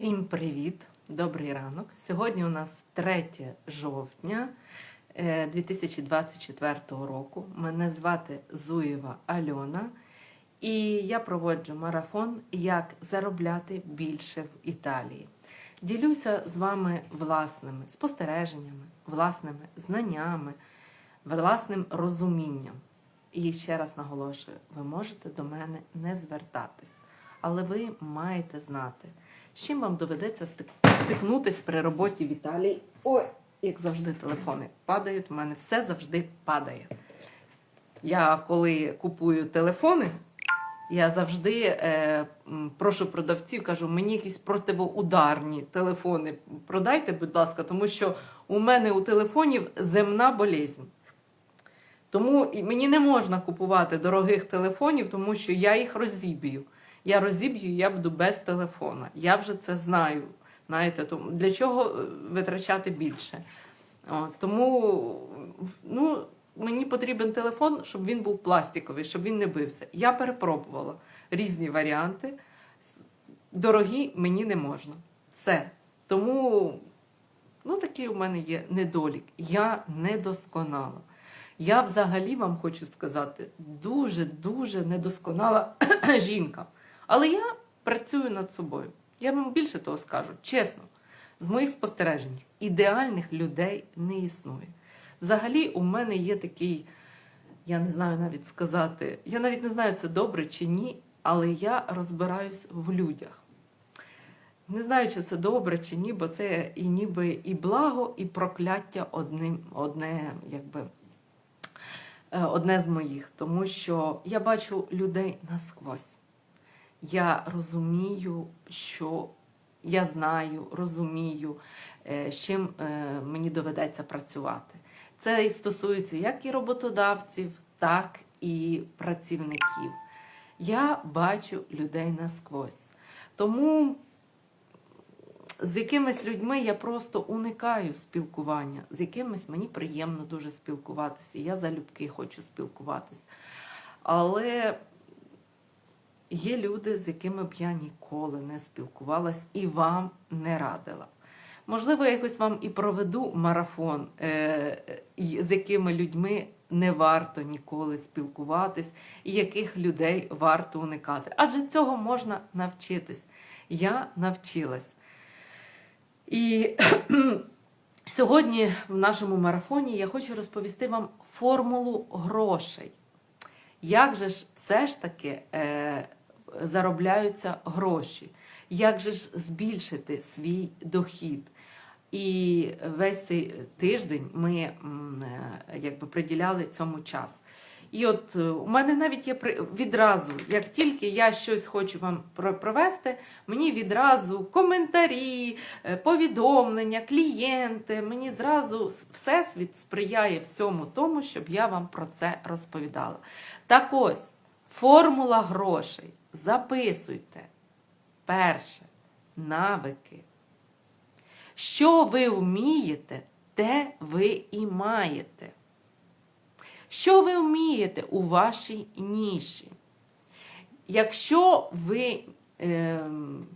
Всім привіт! Добрий ранок. Сьогодні у нас 3 жовтня е, 2024 року. Мене звати Зуєва Альона, і я проводжу марафон Як заробляти більше в Італії. Ділюся з вами власними спостереженнями, власними знаннями, власним розумінням. І ще раз наголошую: ви можете до мене не звертатись, але ви маєте знати, з чим вам доведеться стикнутись при роботі в Італії. Ой, як завжди, телефони падають. У мене все завжди падає. Я коли купую телефони, я завжди е, прошу продавців, кажу, мені якісь противоударні телефони продайте, будь ласка, тому що у мене у телефонів земна болезнь. Тому мені не можна купувати дорогих телефонів, тому що я їх розіб'ю. Я розіб'ю, я буду без телефона. Я вже це знаю. Знаєте, тому для чого е, витрачати більше? О, тому ну, мені потрібен телефон, щоб він був пластиковий, щоб він не бився. Я перепробувала різні варіанти. Дорогі мені не можна. Все. Тому ну, такий у мене є недолік. Я недосконала. Я взагалі вам хочу сказати, дуже-дуже недосконала жінка. Але я працюю над собою. Я вам більше того скажу, чесно, з моїх спостережень, ідеальних людей не існує. Взагалі, у мене є такий, я не знаю навіть сказати, я навіть не знаю, це добре чи ні, але я розбираюсь в людях. Не знаю, чи це добре чи ні, бо це і ніби і благо, і прокляття одним, одне, якби, е, одне з моїх. Тому що я бачу людей насквозь. Я розумію, що я знаю, розумію, е, з чим е, мені доведеться працювати. Це і стосується як і роботодавців, так і працівників. Я бачу людей насквозь. Тому з якимись людьми я просто уникаю спілкування, з якимись мені приємно дуже спілкуватися. Я залюбки хочу спілкуватися. Але є люди, з якими б я ніколи не спілкувалась і вам не радила. Можливо, я якось вам і проведу марафон, е, з якими людьми не варто ніколи спілкуватись, і яких людей варто уникати. Адже цього можна навчитись. Я навчилась. І сьогодні в нашому марафоні я хочу розповісти вам формулу грошей. Як же ж все ж таки е, заробляються гроші? Як же ж збільшити свій дохід? І весь цей тиждень ми е, якби приділяли цьому час. І от е, у мене навіть є відразу, як тільки я щось хочу вам провести, мені відразу коментарі, е, повідомлення, клієнти, мені зразу всесвіт сприяє всьому тому, щоб я вам про це розповідала. Так ось, формула грошей. Записуйте. Перше, навики. Що ви вмієте, те ви і маєте. Що ви вмієте у вашій ніші? Якщо ви ем,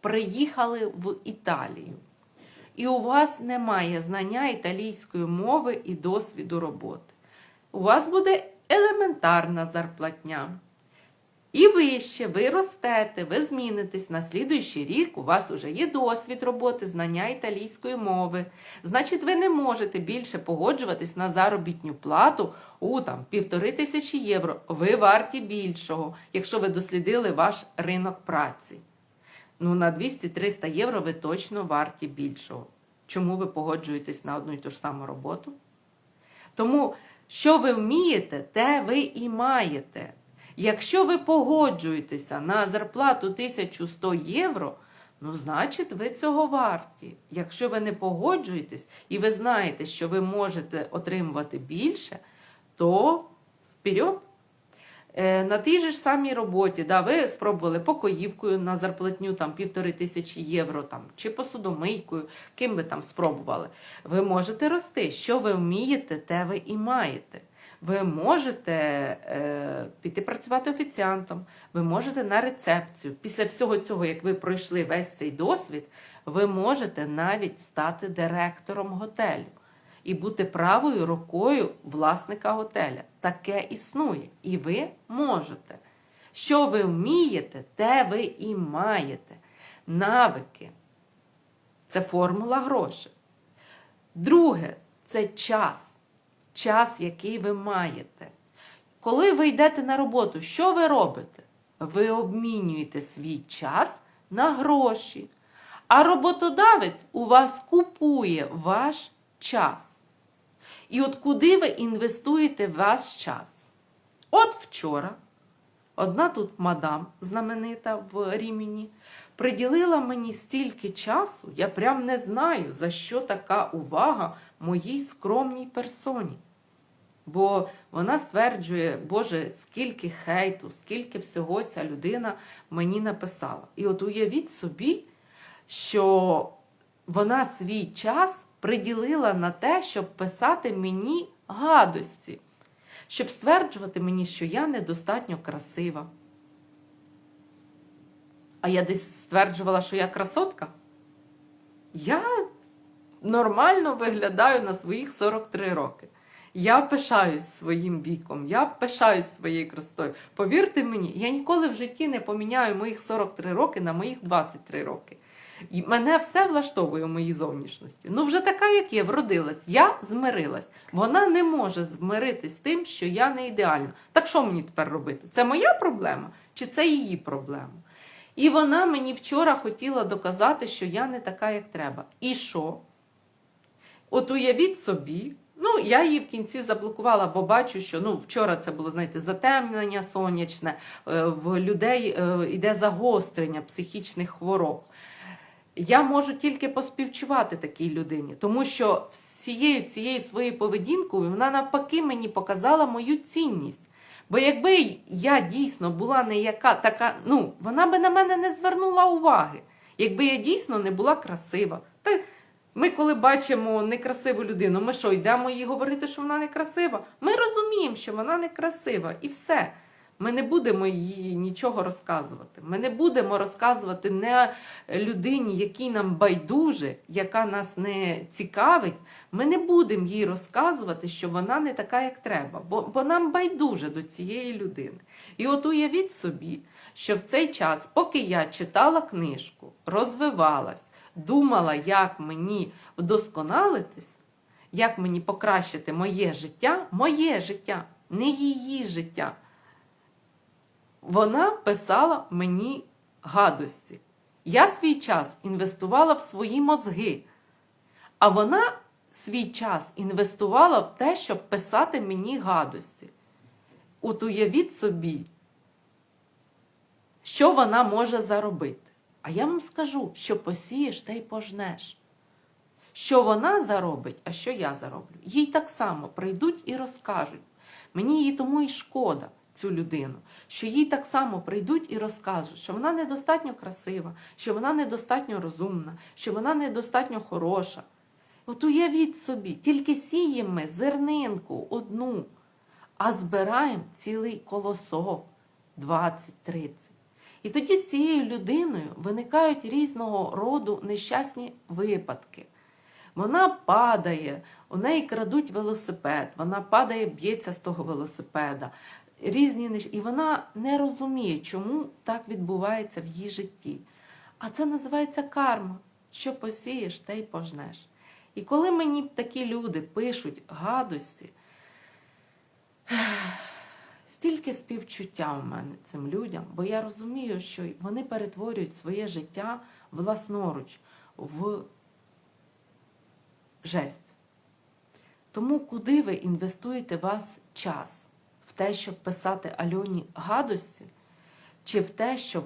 приїхали в Італію, і у вас немає знання італійської мови і досвіду роботи, у вас буде елементарна зарплатня. І ви ще, ви ростете, ви змінитесь на слідуючий рік, у вас вже є досвід роботи, знання італійської мови. Значить, ви не можете більше погоджуватись на заробітню плату у там півтори тисячі євро. Ви варті більшого, якщо ви дослідили ваш ринок праці. Ну, на 200-300 євро ви точно варті більшого. Чому ви погоджуєтесь на одну і ту ж саму роботу? Тому, що ви вмієте, те ви і маєте. Якщо ви погоджуєтеся на зарплату 1100 євро, ну, значить, ви цього варті. Якщо ви не погоджуєтесь і ви знаєте, що ви можете отримувати більше, то вперед. Е, На тій же ж самій роботі, да, ви спробували покоївкою на зарплатню там півтори тисячі євро там, чи посудомийкою, ким ви там спробували. Ви можете рости. Що ви вмієте, те ви і маєте. Ви можете е, піти працювати офіціантом, ви можете на рецепцію. Після всього цього, як ви пройшли весь цей досвід, ви можете навіть стати директором готелю і бути правою рукою власника готеля. Таке існує. І ви можете. Що ви вмієте, те ви і маєте. Навики це формула грошей. Друге це час. Час, який ви маєте. Коли ви йдете на роботу, що ви робите? Ви обмінюєте свій час на гроші. А роботодавець у вас купує ваш час. І от куди ви інвестуєте ваш час? От вчора одна тут мадам знаменита в Рімені приділила мені стільки часу, я прям не знаю, за що така увага моїй скромній персоні. Бо вона стверджує, Боже, скільки хейту, скільки всього ця людина мені написала. І от уявіть собі, що вона свій час приділила на те, щоб писати мені гадості, щоб стверджувати мені, що я недостатньо красива. А я десь стверджувала, що я красотка. Я нормально виглядаю на своїх 43 роки. Я пишаюсь своїм віком, я пишаюсь своєю красотою. Повірте мені, я ніколи в житті не поміняю моїх 43 роки на моїх 23 роки. І мене все влаштовує у моїй зовнішності. Ну, вже така, як є, вродилась. Я змирилась. Вона не може змиритись з тим, що я не ідеальна. Так що мені тепер робити? Це моя проблема чи це її проблема? І вона мені вчора хотіла доказати, що я не така, як треба. І що? От уявіть собі, ну я її в кінці заблокувала, бо бачу, що ну вчора це було, знаєте, затемнення сонячне, е, в людей е, йде загострення психічних хвороб. Я можу тільки поспівчувати такій людині, тому що всією цією своєю поведінкою вона навпаки мені показала мою цінність. Бо якби я дійсно була не яка така, ну вона би на мене не звернула уваги, якби я дійсно не була красива. Та ми, коли бачимо некрасиву людину, ми що, йдемо їй говорити, що вона некрасива? Ми розуміємо, що вона некрасива, і все. Ми не будемо їй нічого розказувати. Ми не будемо розказувати не людині, якій нам байдуже, яка нас не цікавить. Ми не будемо їй розказувати, що вона не така, як треба, бо, бо нам байдуже до цієї людини. І от уявіть собі, що в цей час, поки я читала книжку, розвивалась, думала, як мені вдосконалитись, як мені покращити моє життя, моє життя, не її життя вона писала мені гадості. Я свій час інвестувала в свої мозги, а вона свій час інвестувала в те, щоб писати мені гадості. От уявіть собі, що вона може заробити. А я вам скажу, що посієш, та й пожнеш. Що вона заробить, а що я зароблю. Їй так само прийдуть і розкажуть. Мені її тому і шкода цю людину, що їй так само прийдуть і розкажуть, що вона недостатньо красива, що вона недостатньо розумна, що вона недостатньо хороша. От уявіть собі, тільки сіємо ми зернинку одну, а збираємо цілий колосок 20-30. І тоді з цією людиною виникають різного роду нещасні випадки. Вона падає, у неї крадуть велосипед, вона падає, б'ється з того велосипеда. Різні нещ- І вона не розуміє, чому так відбувається в її житті. А це називається карма. Що посієш, те й пожнеш. І коли мені такі люди пишуть гадості, стільки співчуття у мене цим людям, бо я розумію, що вони перетворюють своє життя власноруч в жесть. Тому куди ви інвестуєте вас час? В те, щоб писати Альоні гадості, чи в те, щоб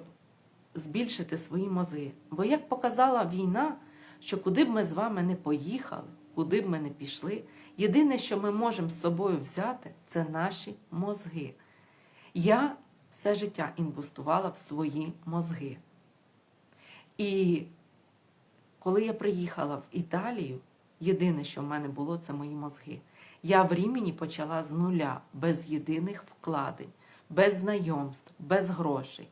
збільшити свої мозги? Бо як показала війна, що куди б ми з вами не поїхали, куди б ми не пішли, єдине, що ми можемо з собою взяти, це наші мозги. Я все життя інвестувала в свої мозги. І коли я приїхала в Італію, Єдине, що в мене було, це мої мозги. Я в Рімені почала з нуля, без єдиних вкладень, без знайомств, без грошей.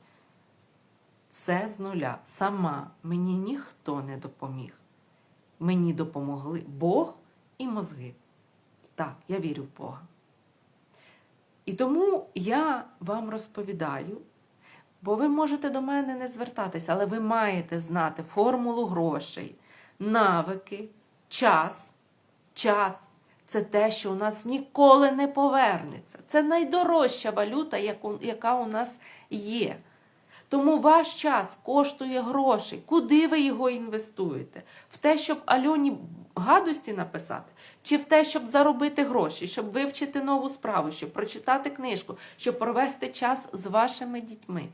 Все з нуля. Сама мені ніхто не допоміг. Мені допомогли Бог і мозги. Так, я вірю в Бога. І тому я вам розповідаю, бо ви можете до мене не звертатися, але ви маєте знати формулу грошей, навики, час. Час це те, що у нас ніколи не повернеться. Це найдорожча валюта, яка у нас є. Тому ваш час коштує грошей. Куди ви його інвестуєте? В те, щоб Альоні гадості написати, чи в те, щоб заробити гроші, щоб вивчити нову справу, щоб прочитати книжку, щоб провести час з вашими дітьми?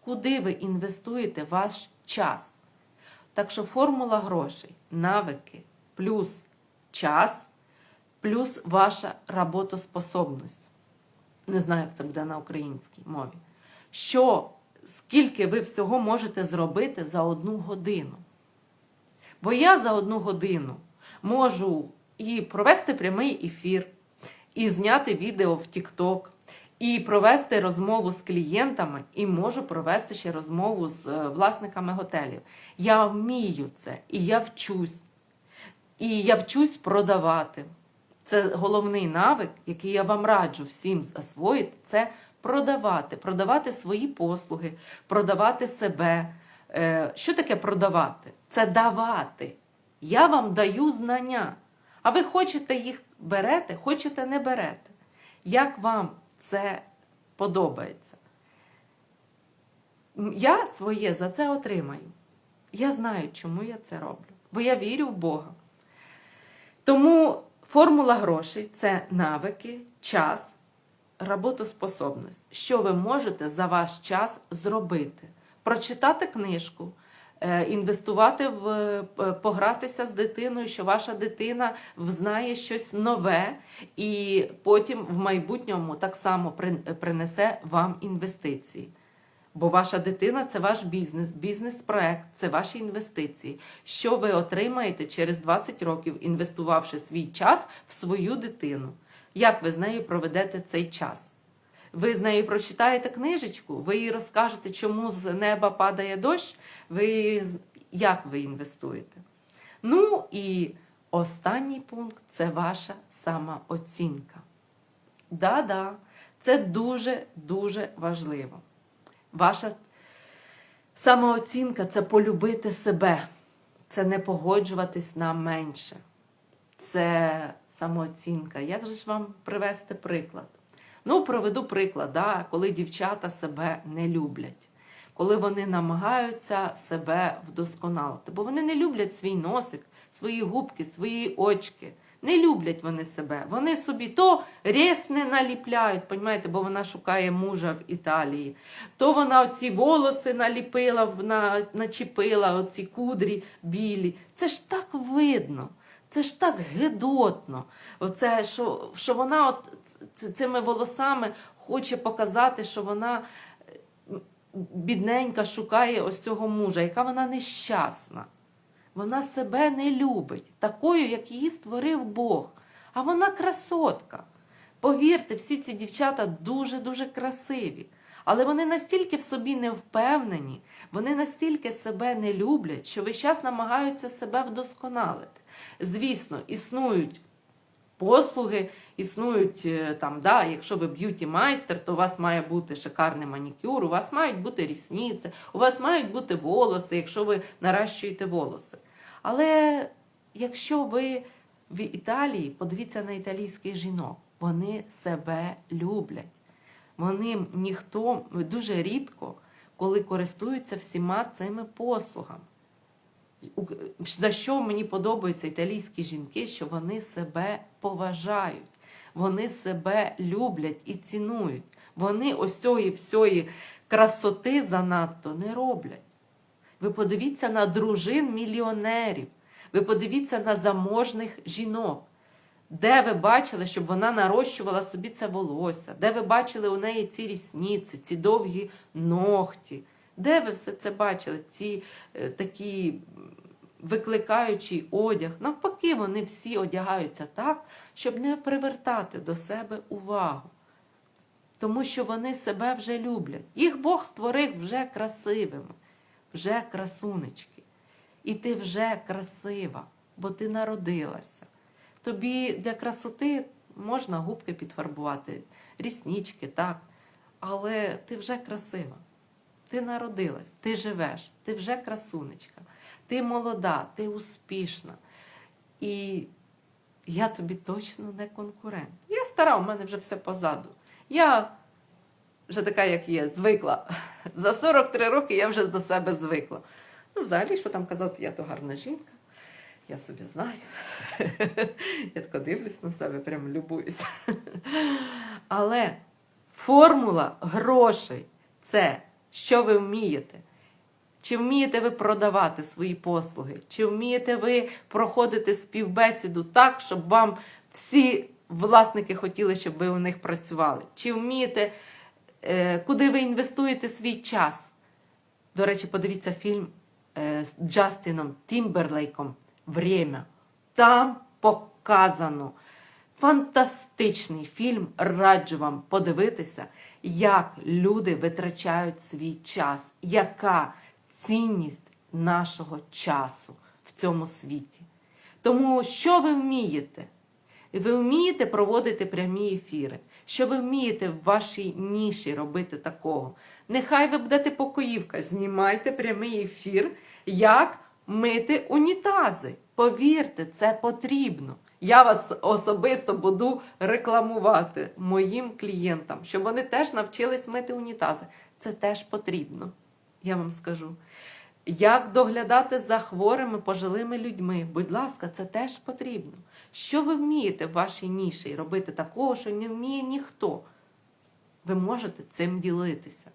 Куди ви інвестуєте ваш час? Так що формула грошей, навики плюс час, плюс ваша роботоспособність. Не знаю, як це буде на українській мові. Що, скільки ви всього можете зробити за одну годину? Бо я за одну годину можу і провести прямий ефір, і зняти відео в TikTok, і провести розмову з клієнтами, і можу провести ще розмову з е, власниками готелів. Я вмію це, і я вчусь. І я вчусь продавати. Це головний навик, який я вам раджу всім засвоїти, це продавати, продавати свої послуги, продавати себе. Е, Що таке продавати? Це давати. Я вам даю знання. А ви хочете їх берете, хочете не берете. Як вам це подобається? Я своє за це отримаю. Я знаю, чому я це роблю. Бо я вірю в Бога. Тому формула грошей це навики, час, роботоспособність. Що ви можете за ваш час зробити? Прочитати книжку, е, інвестувати в е, погратися з дитиною, що ваша дитина знає щось нове, і потім в майбутньому так само принесе вам інвестиції. Бо ваша дитина це ваш бізнес, бізнес-проект, це ваші інвестиції. Що ви отримаєте через 20 років, інвестувавши свій час в свою дитину? Як ви з нею проведете цей час? Ви з нею прочитаєте книжечку, ви їй розкажете, чому з неба падає дощ, ви як ви інвестуєте? Ну і останній пункт це ваша самооцінка. Да-да, це дуже-дуже важливо. Ваша самооцінка це полюбити себе, це не погоджуватись на менше. Це самооцінка. Як же ж вам привести приклад? Ну, проведу приклад, да, коли дівчата себе не люблять, коли вони намагаються себе вдосконалити, бо вони не люблять свій носик, свої губки, свої очки. Не люблять вони себе. Вони собі то рез не наліпляють, понімаєте, бо вона шукає мужа в Італії. То вона оці волоси наліпила, в- на, начепила, оці кудрі білі. Це ж так видно. Це ж так гидотно. Оце, що, що вона от цими волосами хоче показати, що вона бідненька шукає ось цього мужа, яка вона нещасна. Вона себе не любить, такою, як її створив Бог. А вона красотка. Повірте, всі ці дівчата дуже-дуже красиві. Але вони настільки в собі не впевнені, вони настільки себе не люблять, що весь час намагаються себе вдосконалити. Звісно, існують послуги, існують е, там, да, якщо ви б'юті майстер, то у вас має бути шикарний манікюр, у вас мають бути рісниці, у вас мають бути волоси, якщо ви наращуєте волоси. Але якщо ви в Італії, подивіться на італійських жінок, вони себе люблять. Вони ніхто дуже рідко, коли користуються всіма цими послугами. За що мені подобаються італійські жінки, що вони себе поважають, вони себе люблять і цінують. Вони ось цієї всієї красоти занадто не роблять. Ви подивіться на дружин мільйонерів, ви подивіться на заможних жінок. Де ви бачили, щоб вона нарощувала собі це волосся? Де ви бачили у неї ці рісниці, ці довгі ногті? Де ви все це бачили? Ці е, такі викликаючий одяг. Навпаки, вони всі одягаються так, щоб не привертати до себе увагу. Тому що вони себе вже люблять. Їх Бог створив вже красивими, вже красунечки. І ти вже красива, бо ти народилася. Тобі для красоти можна губки підфарбувати, ріснички, так. Але ти вже красива. Ти народилась, ти живеш, ти вже красунечка, ти молода, ти успішна. І я тобі точно не конкурент. Я стара, у мене вже все позаду. Я вже така, як є, звикла. За 43 роки я вже до себе звикла. Ну, взагалі, що там казати, я то гарна жінка. Я собі знаю. Я тако дивлюсь на себе, прям любуюся. Але формула грошей це що ви вмієте. Чи вмієте ви продавати свої послуги? Чи вмієте ви проходити співбесіду так, щоб вам всі власники хотіли, щоб ви у них працювали? Чи вмієте, е, куди ви інвестуєте свій час? До речі, подивіться фільм е, з Джастіном Тімберлейком Время. Там показано фантастичний фільм. Раджу вам подивитися, як люди витрачають свій час, яка цінність нашого часу в цьому світі. Тому що ви вмієте? Ви вмієте проводити прямі ефіри. Що ви вмієте в вашій ніші робити такого? Нехай ви будете покоївка, знімайте прямий ефір, як мити унітази. Повірте, це потрібно. Я вас особисто буду рекламувати моїм клієнтам, щоб вони теж навчились мити унітази. Це теж потрібно, я вам скажу. Як доглядати за хворими пожилими людьми? Будь ласка, це теж потрібно. Що ви вмієте в вашій ніші робити такого, що не вміє ніхто? Ви можете цим ділитися.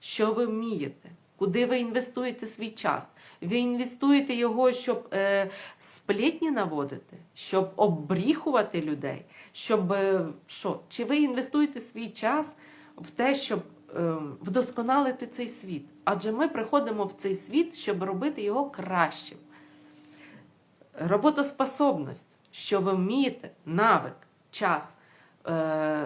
Що ви вмієте? Куди ви інвестуєте свій час? Ви інвестуєте його, щоб е, сплетні наводити, щоб обріхувати людей, щоб е, що? Чи ви інвестуєте свій час в те, щоб е, вдосконалити цей світ? Адже ми приходимо в цей світ, щоб робити його кращим. Роботоспособність, що ви вмієте, навик, час,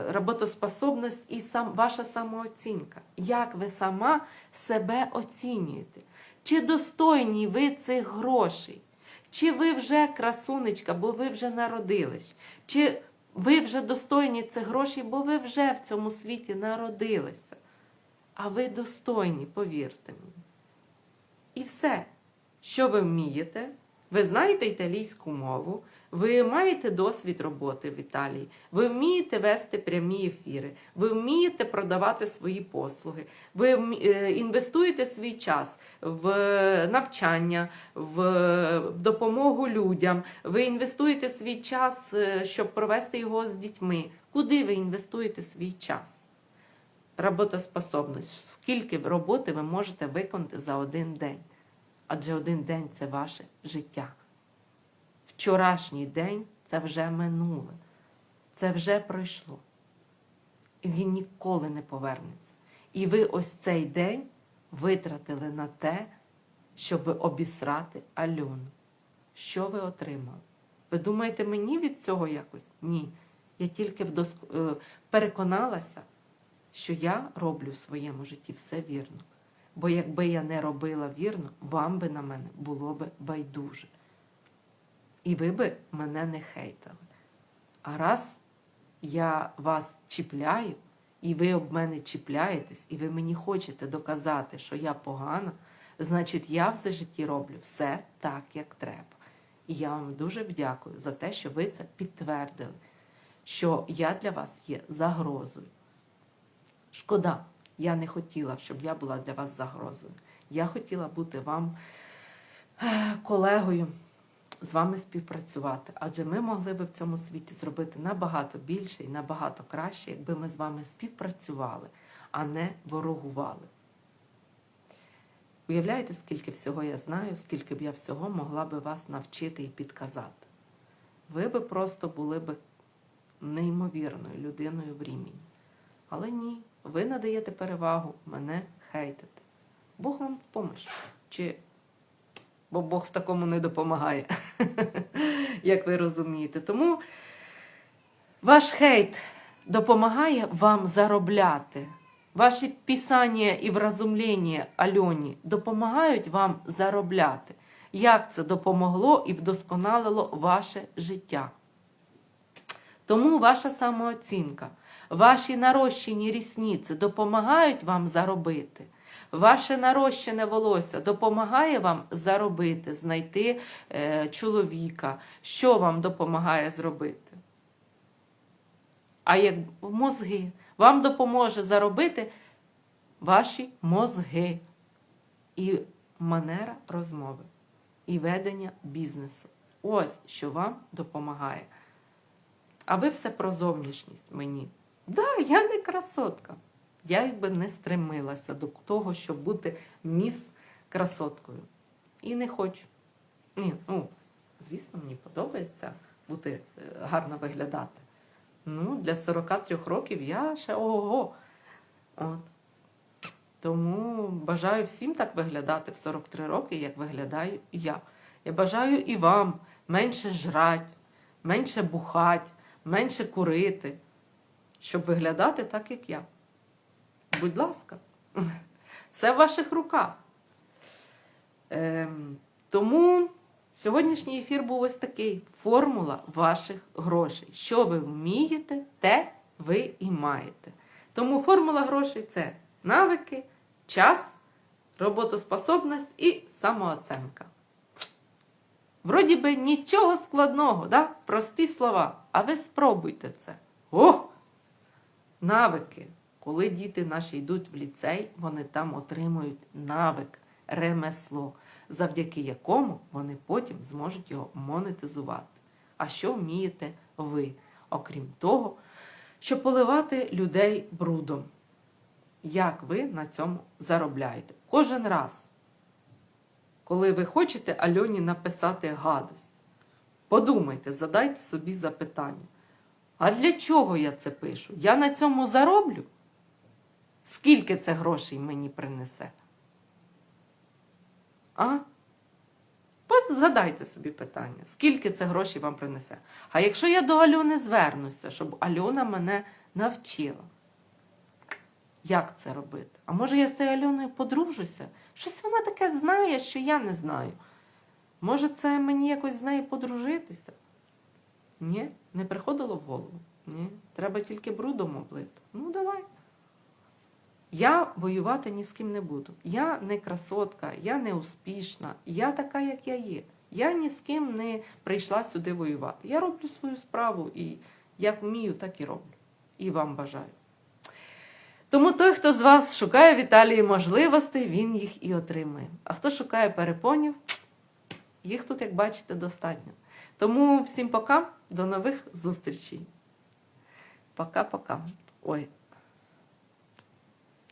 роботоспособність і сам, ваша самооцінка. Як ви сама себе оцінюєте? Чи достойні ви цих грошей? Чи ви вже красунечка, бо ви вже народились? Чи ви вже достойні цих грошей, бо ви вже в цьому світі народилися? А ви достойні, повірте мені. І все, що ви вмієте, ви знаєте італійську мову, ви маєте досвід роботи в Італії, ви вмієте вести прямі ефіри, ви вмієте продавати свої послуги, ви е, інвестуєте свій час в навчання, в допомогу людям, ви інвестуєте свій час, е, щоб провести його з дітьми. Куди ви інвестуєте свій час? Роботоспособність. Скільки роботи ви можете виконати за один день? Адже один день це ваше життя. Вчорашній день це вже минуле, це вже пройшло. І він ніколи не повернеться. І ви ось цей день витратили на те, щоб обісрати Альону. Що ви отримали? Ви думаєте, мені від цього якось? Ні. Я тільки вдоск... е, переконалася, що я роблю в своєму житті все вірно. Бо якби я не робила вірно, вам би на мене було би байдуже. І ви би мене не хейтали. А раз я вас чіпляю, і ви об мене чіпляєтесь, і ви мені хочете доказати, що я погана, значить я все житті роблю все так, як треба. І я вам дуже дякую за те, що ви це підтвердили, що я для вас є загрозою. Шкода, я не хотіла, щоб я була для вас загрозою. Я хотіла бути вам е, колегою, з вами співпрацювати. Адже ми могли би в цьому світі зробити набагато більше і набагато краще, якби ми з вами співпрацювали, а не ворогували. Уявляєте, скільки всього я знаю, скільки б я всього могла би вас навчити і підказати. Ви би просто були б неймовірною людиною в Рімені. Але ні, ви надаєте перевагу мене хейтити. Бог вам поможе. Чи бо Бог в такому не допомагає, як ви розумієте. Тому ваш хейт допомагає вам заробляти. Ваші писання і вразумлення Альоні допомагають вам заробляти. Як це допомогло і вдосконалило ваше життя? Тому ваша самооцінка, ваші нарощені рісниці допомагають вам заробити. Ваше нарощене волосся допомагає вам заробити, знайти е, чоловіка. Що вам допомагає зробити? А як мозги, вам допоможе заробити ваші мозги і манера розмови, і ведення бізнесу. Ось що вам допомагає. А ви все про зовнішність мені. Да, я не красотка. Я якби не стремилася до того, щоб бути міс красоткою. І не хочу. Ні, ну, звісно, мені подобається бути е, гарно виглядати. Ну, для 43 років я ще ого-го. От. Тому бажаю всім так виглядати в 43 роки, як виглядаю я. Я бажаю і вам менше жрать, менше бухать, менше курити, щоб виглядати так, як я. Будь ласка, все в ваших руках. Ем, тому сьогоднішній ефір був ось такий: формула ваших грошей. Що ви вмієте, те ви і маєте. Тому формула грошей це навики, час, роботоспособність і самооценка. Вроді би нічого складного, да? прості слова. А ви спробуйте це. О! Навики. Коли діти наші йдуть в ліцей, вони там отримують навик, ремесло, завдяки якому вони потім зможуть його монетизувати. А що вмієте ви, окрім того, щоб поливати людей брудом? Як ви на цьому заробляєте? Кожен раз, коли ви хочете Альоні написати гадость, подумайте, задайте собі запитання. А для чого я це пишу? Я на цьому зароблю? Скільки це грошей мені принесе? А? Задайте собі питання, скільки це грошей вам принесе. А якщо я до Альони звернуся, щоб Альона мене навчила, як це робити? А може я з цією Альоною подружуся? Щось вона таке знає, що я не знаю. Може, це мені якось з нею подружитися? Ні, не приходило в голову. Ні, треба тільки брудом облити. Ну, давай. Я воювати ні з ким не буду. Я не красотка, я не успішна, я така, як я є. Я ні з ким не прийшла сюди воювати. Я роблю свою справу і як вмію, так і роблю. І вам бажаю. Тому той, хто з вас шукає в Італії можливостей, він їх і отримує. А хто шукає перепонів, їх тут, як бачите, достатньо. Тому всім пока, до нових зустрічей. Пока-пока. Ой.